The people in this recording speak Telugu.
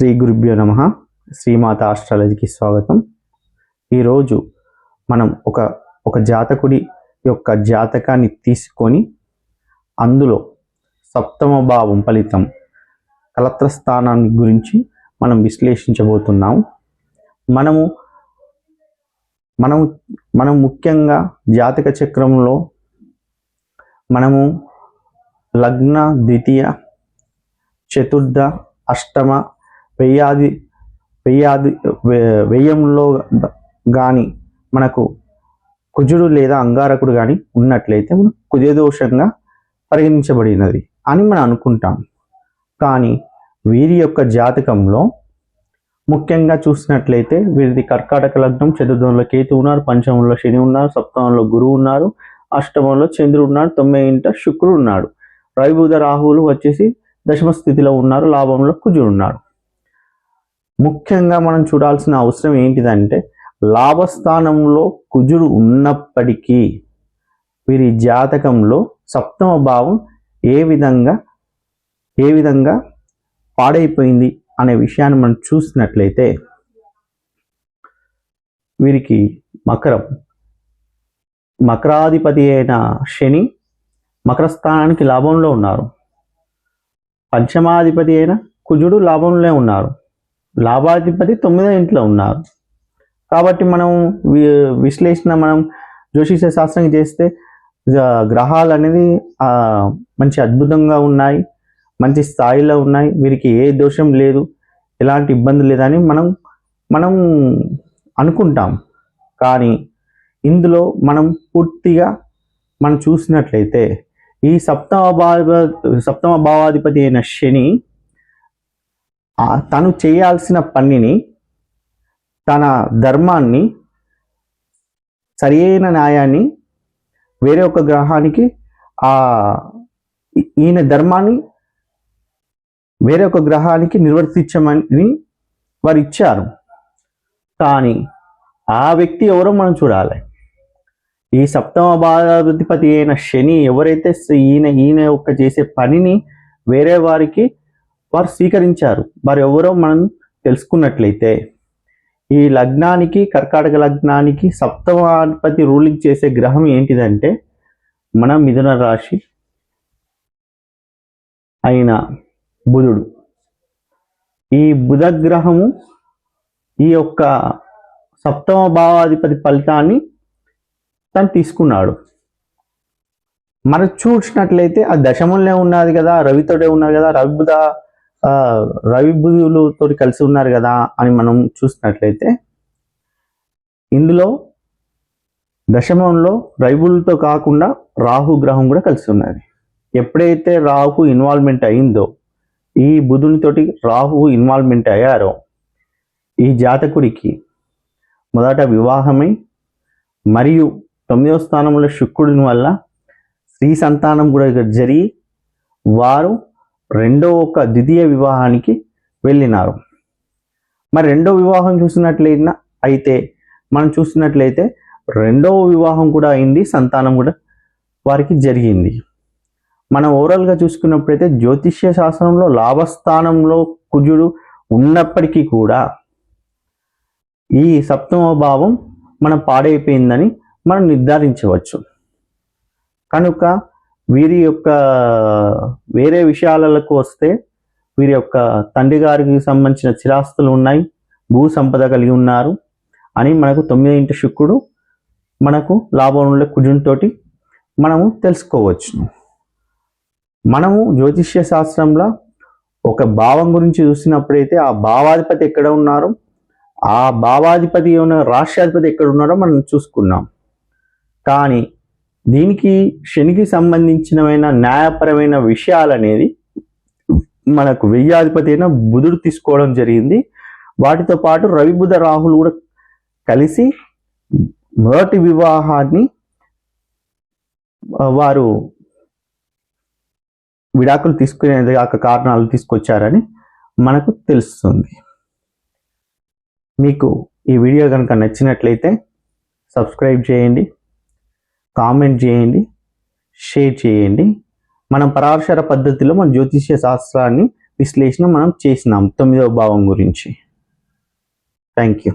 శ్రీ గురుభ్యో నమ. శ్రీమాత ఆస్ట్రాలజీకి స్వాగతం. ఈరోజు మనం ఒక ఒక జాతకుడి యొక్క జాతకాన్ని తీసుకొని అందులో సప్తమ భావం ఫలితం కలత్ర స్థానాన్ని గురించి మనం విశ్లేషించబోతున్నాం. మనము మనం మనం ముఖ్యంగా జాతక చక్రంలో మనము లగ్న ద్వితీయ చతుర్థ అష్టమ వెయ్యాది వెయ్యాది వెయ్యంలో కానీ మనకు కుజుడు లేదా అంగారకుడు కానీ ఉన్నట్లయితే మనం కుజదోషంగా పరిగణించబడినది అని మనం అనుకుంటాం. కానీ వీరి యొక్క జాతకంలో ముఖ్యంగా చూసినట్లయితే వీరిది కర్కాటక లగ్నం చతుర్థంలో కేతు ఉన్నారు పంచమంలో శని ఉన్నారు సప్తమంలో గురువు ఉన్నారు అష్టమంలో చంద్రుడు ఉన్నాడు తొమ్మిది ఇంట శుక్రుడు ఉన్నాడు. రవిబుధ రాహువులు వచ్చేసి దశమ స్థితిలో ఉన్నారు లాభంలో కుజుడు ఉన్నాడు. ముఖ్యంగా మనం చూడాల్సిన అవసరం ఏంటిదంటే లాభస్థానంలో కుజుడు ఉన్నప్పటికీ వీరి జాతకంలో సప్తమ భావం ఏ విధంగా ఏ విధంగా పాడైపోయింది అనే విషయాన్ని మనం చూసినట్లయితే వీరికి మకరం. మకరాధిపతి అయిన శని మకర స్థానానికి లాభంలో ఉన్నారు. పంచమాధిపతి అయిన కుజుడు లాభంలో ఉన్నారు. లాభాధిపతి తొమ్మిదో ఇంట్లో ఉన్నారు. కాబట్టి మనం వి- విశ్లేషణ మనం జ్యోతిష శాస్త్రం చేస్తే గ్రహాలు అనేది మంచి అద్భుతంగా ఉన్నాయి మంచి స్థాయిలో ఉన్నాయి వీరికి ఏ దోషం లేదు ఎలాంటి ఇబ్బంది లేదని మనం మనం అనుకుంటాం. కానీ ఇందులో మనం పూర్తిగా మనం చూసినట్లయితే ఈ సప్తమ భావ సప్తమ భావాధిపతి అయిన శని తను చేయాల్సిన పనిని తన ధర్మాన్ని సరియైన న్యాయాన్ని వేరే ఒక గ్రహానికి ఆ ఈయన ధర్మాన్ని వేరే ఒక గ్రహానికి నిర్వర్తించమని వారు ఇచ్చారు. కానీ ఆ వ్యక్తి ఎవరో మనం చూడాలి. ఈ సప్తమ బాధాధిపతి అయిన శని ఎవరైతే ఈయన ఈయన యొక్క చేసే పనిని వేరే వారికి వారు స్వీకరించారు. వారు ఎవరో మనం తెలుసుకున్నట్లయితే ఈ లగ్నానికి కర్కాటక లగ్నానికి సప్తమాధిపతి రూలింగ్ చేసే గ్రహం ఏంటిదంటే మన మిథున రాశి అయిన బుధుడు. ఈ బుధ గ్రహము ఈ యొక్క సప్తమ భావాధిపతి ఫలితాన్ని తను తీసుకున్నాడు. మనం చూసినట్లయితే ఆ దశమంలో ఉన్నది కదా రవితోడే ఉన్నారు కదా రవి బుధ రవి బుధులతో కలిసి ఉన్నారు కదా అని మనం చూసినట్లయితే ఇందులో దశమంలో రవిబులతో కాకుండా రాహు గ్రహం కూడా కలిసి ఉన్నది. ఎప్పుడైతే రాహు ఇన్వాల్వ్మెంట్ అయిందో ఈ బుధునితోటి రాహు ఇన్వాల్వ్మెంట్ అయ్యారో ఈ జాతకుడికి మొదట వివాహమై మరియు తొమ్మిదవ స్థానంలో శుక్రుడిని వల్ల స్త్రీ సంతానం కూడా జరిగి వారు రెండో ఒక ద్వితీయ వివాహానికి వెళ్ళినారు. మరి రెండో వివాహం చూసినట్లయినా అయితే మనం చూసినట్లయితే రెండవ వివాహం కూడా అయింది సంతానం కూడా వారికి జరిగింది. మనం ఓవరాల్గా చూసుకున్నప్పుడైతే జ్యోతిష్య శాస్త్రంలో లాభస్థానంలో కుజుడు ఉన్నప్పటికీ కూడా ఈ సప్తమ భావం మనం పాడైపోయిందని మనం నిర్ధారించవచ్చు. కనుక వీరి యొక్క వేరే విషయాలకు వస్తే వీరి యొక్క తండ్రి గారికి సంబంధించిన చిరాస్తులు ఉన్నాయి. భూ సంపద కలిగి ఉన్నారు. అని మనకు తొమ్మిది ఇంటి శుక్రుడు మనకు లాభంలో కుజునితోటి మనము తెలుసుకోవచ్చు. మనము జ్యోతిష్య శాస్త్రంలో ఒక భావం గురించి చూసినప్పుడైతే ఆ భావాధిపతి ఎక్కడ ఉన్నారో? ఆ భావాధిపతి ఉన్న రాష్ట్రాధిపతి ఎక్కడ ఉన్నారో మనం చూసుకున్నాం. కానీ దీనికి శనికి సంబంధించినమైన న్యాయపరమైన విషయాలు అనేది మనకు వెయ్యాధిపతి అయిన బుధుడు తీసుకోవడం జరిగింది. వాటితో పాటు రవి బుధ రాహులు కూడా కలిసి మొదటి వివాహాన్ని వారు విడాకులు తీసుకునేది కాక కారణాలు తీసుకొచ్చారని మనకు తెలుస్తుంది. మీకు ఈ వీడియో కనుక నచ్చినట్లయితే సబ్స్క్రైబ్ చేయండి. కామెంట్ చేయండి షేర్ చేయండి. మనం పరాక్షర పద్ధతిలో మన జ్యోతిష్య శాస్త్రాన్ని విశ్లేషణ మనం చేసినాం తొమ్మిదవ భావం గురించి. Thank you